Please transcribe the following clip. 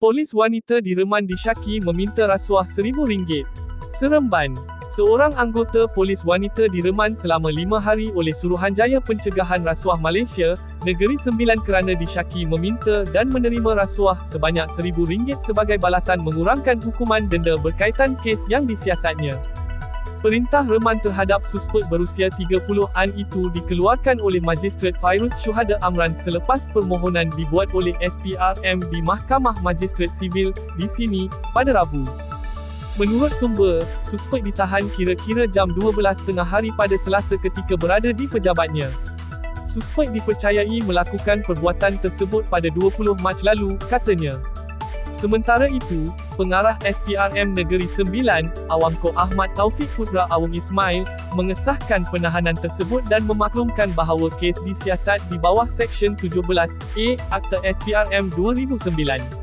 Polis wanita direman di Syaki meminta rasuah RM1,000. Seremban. Seorang anggota polis wanita direman selama lima hari oleh Suruhanjaya Pencegahan Rasuah Malaysia, Negeri Sembilan kerana disyaki meminta dan menerima rasuah sebanyak RM1,000 sebagai balasan mengurangkan hukuman denda berkaitan kes yang disiasatnya. Perintah reman terhadap suspek berusia 30-an itu dikeluarkan oleh Magistrat Fairuz Syuhada Amran selepas permohonan dibuat oleh SPRM di Mahkamah Magistrat Sivil di sini pada Rabu. Menurut sumber, suspek ditahan kira-kira jam 12 tengah hari pada Selasa ketika berada di pejabatnya. Suspek dipercayai melakukan perbuatan tersebut pada 20 Mac lalu, katanya. Sementara itu, pengarah SPRM Negeri Sembilan, Awangko Ahmad Taufik Putra Awung Ismail, mengesahkan penahanan tersebut dan memaklumkan bahawa kes disiasat di bawah Seksyen 17A Akta SPRM 2009.